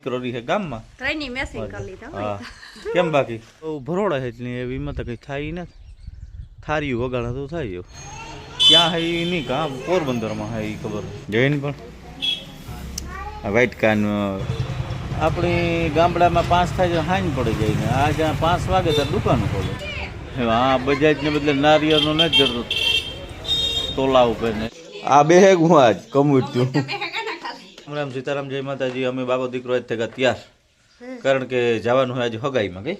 દીકરો રહી છે ગામમાં ટ્રેનિંગ મેસિંગ કરી લીધા હા. કેમ બાકી? તો ભરોડા છે એટલે એવીમાં તો કંઈ થાય ને થાર્યું વગાડા તો થાય એવું. ક્યાં હે ઈ નહીં કાં પોરબંદરમાં હે ઈ ખબર? જૈન પણ. આ વ્હાઈટ કાન આપણી ગામડામાં પાંચ થાય છે હાંજ પડી જાય ને આ જ્યાં પાંચ વાગે ત્યારે દુકાન ખોલે. હા બજાજને બદલે નારિયેળનો નથી જરૂર તોલા ઉપર ને. આ બે હે હું આજ કમુટ્યું રામ રામ સીતારામ જય માતાજી. અમે બાબો દીકરો જ થયા તૈયાર. કારણ કે જવાનું હોય આજે હગાઈમાં કઈ?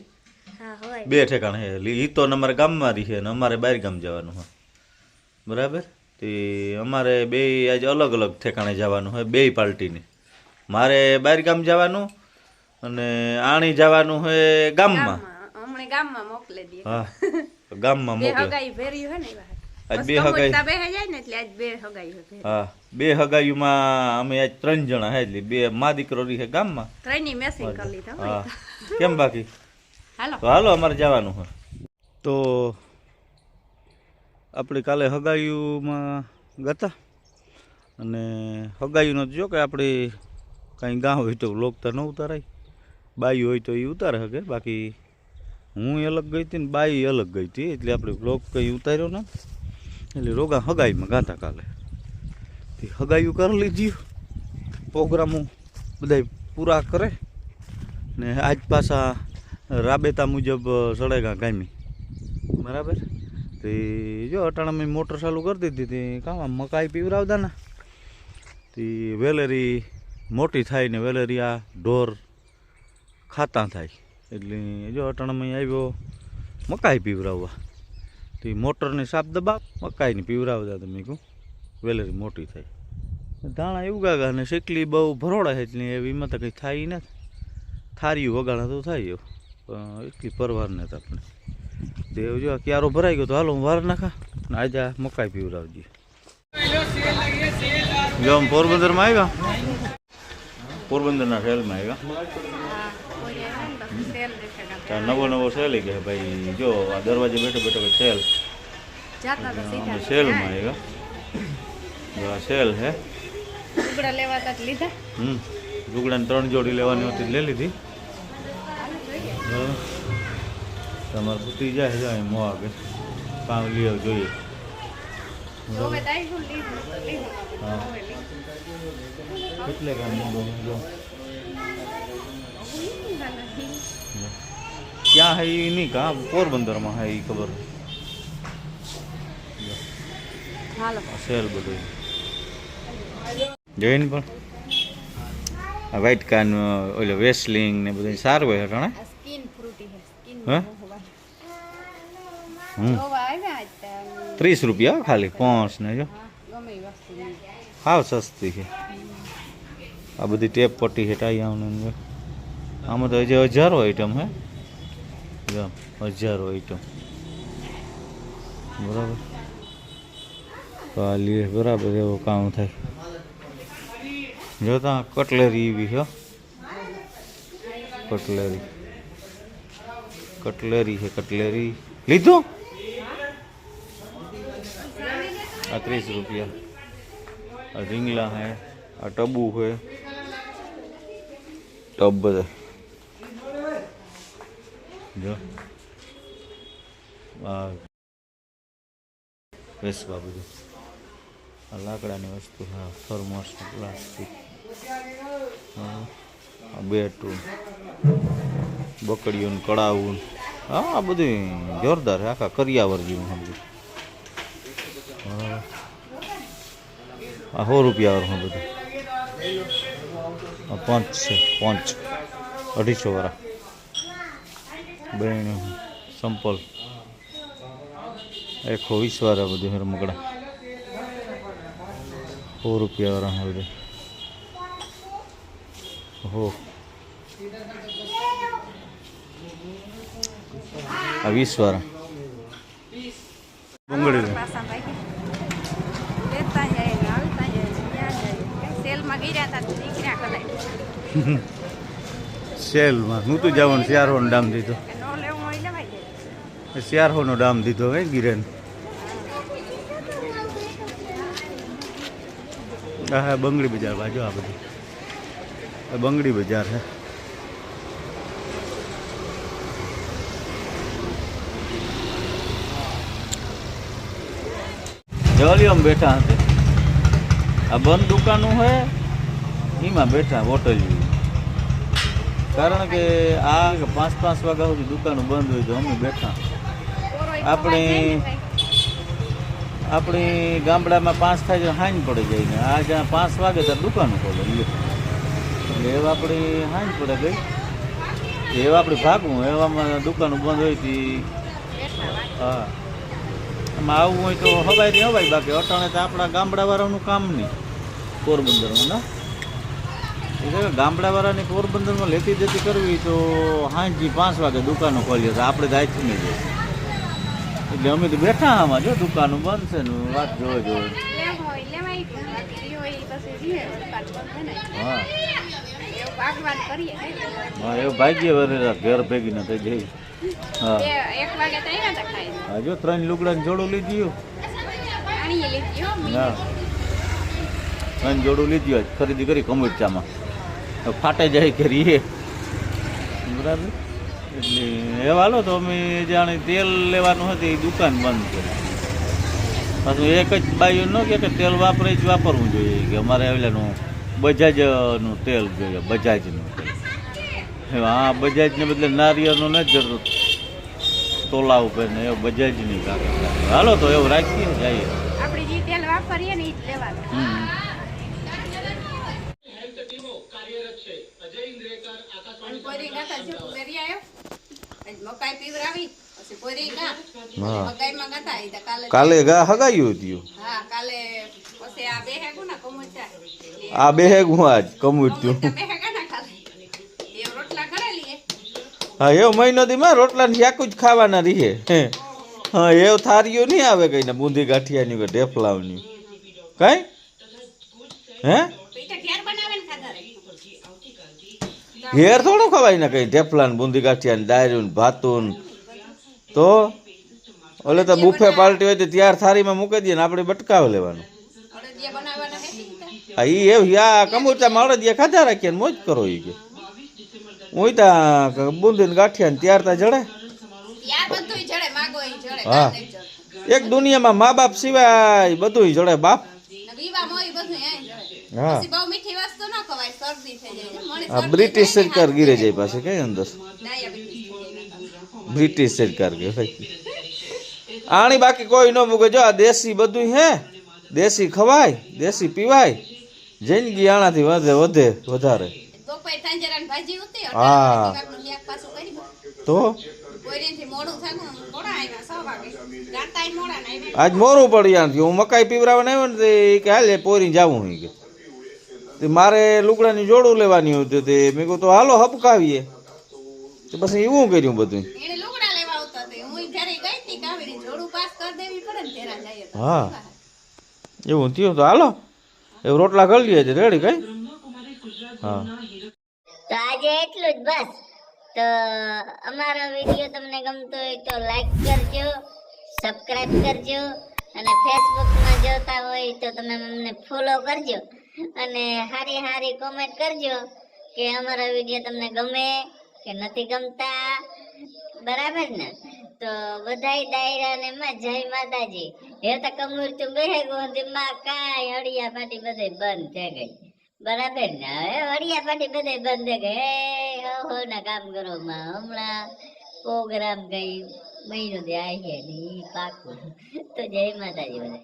બે ઠેકાણે. છે એ ઈ તો અમારે ગામમાં રહી છે અને અમારે બહાર ગામ જવાનું હોય. બરાબર? તે અમારે બે આજે અલગ અલગ ઠેકાણે જવાનું હોય બે પાર્ટીને મારે બહાર ગામ જવાનું અને આણી જવાનું હોય ગામમાં. હમણાં ગામમાં મોકલે હા. ગામમાં મોકલે. આજ બે હગાઈ. હા બે હગાઈમાં અમે આજ ત્રણ જણા હે એટલે બે મા દીકરો રહી છે ગામમાં. હા. કેમ બાકી? હાલો. તો હાલો અમારે જવાનું હોય તો આપણે કાલે હગાયુમાં ગતા. અને હગાયુનો જો કે આપણે કાંઈ ગાં હોય તો લોક તો ન ઉતારાય. બાઈ હોય તો એ ઉતારે શકે બાકી હું અલગ ગઈ હતી ને બાઈ અલગ ગઈ હતી. એટલે આપણે બ્લોક કંઈ ઉતાર્યો ને. એટલે રોગા હગાઈમાં ગાતા કાલે. તે હગાયું કરી લીધી. પ્રોગ્રામો બધા પૂરા કરે. ને આજ પાછા રાબેતા મુજબ સળેગા ગામી. બરાબર? તે જો અટાણા મેં મોટર ચાલુ કરી દીધી હતી. કામ મકાઈ પીવરાવતા ને તે વેલેરી મોટી થાય ને વેલેરી આ ઢોર ખાતા થાય. એટલે જો અટાણામાં આવ્યો મકાઈ પીવરાવવા. તે મોટરની સાપ દબાવ, મકાઈને પીવરાવતા તમે કહું વેલેરી મોટી થાય. ધાણા એવું ગાગા ને શેકલી બહુ ભરોડા છે, એટલે એમાં તો કંઈ થાય નથી. થાર્યું વગાણા તો થાય એવું પણ એટલી પરવાર નથી આપણે. દેવ જો ક્યારો ભરાઈ ગયો તો હાલો હું વાર નાખા ને આજે મકાઈ પીવરાવજે. જો પોરબંદરમાં આવ્યા? પોરબંદરના શહેરમાં આવ્યા? નવો નવો સેલ કે ભાઈ જો આ દરવાજે બેઠો બેઠો કે સેલ. સેલમાં આવ્યા જો આ સેલ હે. લુગડા લેવા તા લીધા? હમ. લુગડાની ત્રણ જોડી લેવાની હતી લઈ લીધી. તમારે ફૂટી જાય જાય મો આગળ. કામ લઈ આવ જોઈએ કેટલે કામ જો ક્યાં હે નહીં કા પોરબંદરમાં હે એ ખબર. સેલ બધું. જોઈને પણ? આ વ્હાઈટ કાન ઓલો વેસલિંગ ને બધું સારું હોય હટાણે ત્રીસ રૂપિયા ખાલી પાંચ ને જો. હાવ સસ્તી છે. આ બધી ટેપ પટ્ટી છે ને આમાં તો હજી હજારો આઈટમ હે. જો હજારો આઈટમ બરાબર તો આ લે બરાબર એવો કામ થાય જો ત્યાં કટલેરી એવી છે હો. કટલેરી કટલેરી છે કટલેરી લીધું આ ત્રીસ રૂપિયા આ રીંગલા હે આ ટબુ હે ટબ બધા જો આ વેસવા બધું આ લાકડાની વસ્તુ, હા થર્મોસ પ્લાસ્ટિક હા. બેટું બકડીયું કડાવું. હા, આ બધું જોરદાર છે. આખા કરિયાવર જેવું સમજુ આ સો રૂપિયા વાળું બધું. પાંચ છે, પાંચ. અઢીસો વાળા. બેન સંપલ. એકસો વીસ વાળા બધું રમકડા. સો રૂપિયા વાળા બધું. હો. આ વીસ વાળા. ડુંગળી સેલમાં ગીર્યા તા નીકળ્યા કદાચ. સેલમાં. હું તો જવાનું શિયાળોનો ડામ દીધો કે ન લેવું હોય લેવાય શિયાળોનો ડામ દીધો હે ગિરેન હા બંગડી બજાર બાજુ આ બધું બંગડી બજાર છે જલિયમ બેઠા હતા આ બંધ દુકાનો હે એમાં બેઠા હોટલ કારણ કે આ પાંચ પાંચ વાગ્યા સુધી દુકાનો બંધ હોય તો અમે બેઠા આપણે- આપણી ગામડામાં પાંચ થાય છે, હાંજ પડી જાય ને આ જ્યાં પાંચ વાગે ત્યાં દુકાન ખોલે એટલે એવા આપણી હાંજ પડે ગઈ. એવા આપણે ભાગવું, એવામાં દુકાનો બંધ હોય તી. હા. એમાં આવવું હોય તો હવાય ને હવાય બાકી. અટાણે તો આપણા ગામડાવાળાનું કામ નહીં પોરબંદરમાં ના? એ તો ગામડાવાળાની પોરબંદરમાં લેતી જતી કરવી તો હાંજી પાંચ વાગે દુકાનો ખોલીએ તો આપણે તો નહીં જાય એટલે અમે તો બેઠા આમાં જો દુકાનો બંધ છે ને વાત જોવે જોવે. હા. એવું ભાગ્ય વરે ઘર ભેગી ન થઈ જઈ હા. હા જો ત્રણ લુગડાને જોડું લીધ્યું હો. ત્રણ જોડું લીધ્યું ખરીદી કરી કમરચામાં ચામાં ફાટે જાય કરીએ રીએ બરાબર? એટલે એવા હાલો તો અમે જાણે તેલ લેવાનું હતું એ દુકાન બંધ કરી. પાછું એક જ બાઈઓ ન કહે કે તેલ વાપરે જ વાપરવું જોઈએ કે અમારે આવેલાનું બજાજનું તેલ જોઈએ બજાજનું હા બજાજને બદલે નારિયેળનું નથી જરૂર. તોલા ઉપર ને એવું બજાજની કાકા હાલો તો એવું રાખીએ જઈએ. આપણે જે તેલ વાપરીએ ને ઈ જ લેવાનું. મેરી આયો આજ મકાઈ પીવરાવી પછી પોરી ગા. હા. મકાઈમાં ગાતા ઈ કાલે કાલે ગા હગાયું હતું. હા કાલે પછી આ બે હેગું ના કમોચા આ બે હેગ આજ કમુટ્યું બે હેગા ના ખાલે. એ રોટલા કરેલી એ હા એવો મહિનો દી માં રોટલા ને જ ખાવાના રહીએ હે. હા એવું થારીઓ નહીં આવે કઈ ને બુંદી ગાંઠિયાની કે ઢેફલાવની કઈ? હે તો ઈ તો ઘેર બનાવે ને ખાધા રે ઘેર થોડું ખવાય ને કઈ? ઢેફલા ને બુંદી ગાંઠિયા ને ને ભાતું તો ઓલે તો બુફે પાર્ટી હોય તો ત્યાર થારીમાં મૂકી દઈએ ને આપણે બટકાવ લેવાનું. હે એ યા કમુચા માળો દે ખાધા રાખીએ ને મોજ કરો એ કે. હું ત્યાં બુંદીને ગાંઠિયા ને ત્યાર ત્યાં જડે. હા. એક દુનિયામાં મા બાપ સિવાય બધું જડે બાપ ને વિવા મોય બધું આય જડે હા. પછી બહુ મીઠી વસ્તુ ન ખવાય શરદી થઈ જાય મને આ બ્રિટિશ સરકાર ગીરે જાય પાસે કઈ અંદર. બ્રિટિશ સરકાર કહેવાય આણી બાકી કોઈ ન મૂકે જો આ દેશી બધું હે દેશી ખવાય દેશી પીવાય જિંદગી આણાથી વધે વધે વધારે. હા. તો? આજ મોરું પડી આનથી હું મકાઈ પીવરાવવા આવ્યો ને કે હાલે પોરી જાવું કે. મારે લુગડાની જોડું લેવાની હતું તે. મેં કહું તો હાલો હપકાવીએ. તો પછી એવું કર્યું બધું? એને લેવા આવતા તે હું ઘરે ગઈ હતી કાવેરી જોડું પાસ કરી દેવી પડે ને તેરા જઈએ તો. હા. એવું થયું તો હાલો. એવું રોટલા કરી લઈએ છે રેડી કઈ? હા. તો આજે એટલું જ બસ. તો અમારો વીડિયો તમને ગમતો હોય તો લાઈક કરજો સબસ્ક્રાઇબ કરજો અને ફેસબુકમાં જોતા હોય તો તમે અમને ફોલો કરજો. અને હારી હારી કોમેન્ટ કરજો કે અમારા વીડિયો તમને ગમે કે નથી ગમતા. બરાબર ને? તો બધાય ડાયરા ને માં જય માતાજી. હે તો કમર તું બેહે ગોંધી, માં કાંઈ અડિયા પાટી બધે બંધ થઈ ગઈ. બરાબર ને? હવે અડિયા પાટી બધે બંધ થઈ ગઈ. હે, હો ના કામ કરો માં. હમણાં પ્રોગ્રામ ગઈ મહિનો દે આવી છે પાકું. તો જય માતાજી બધા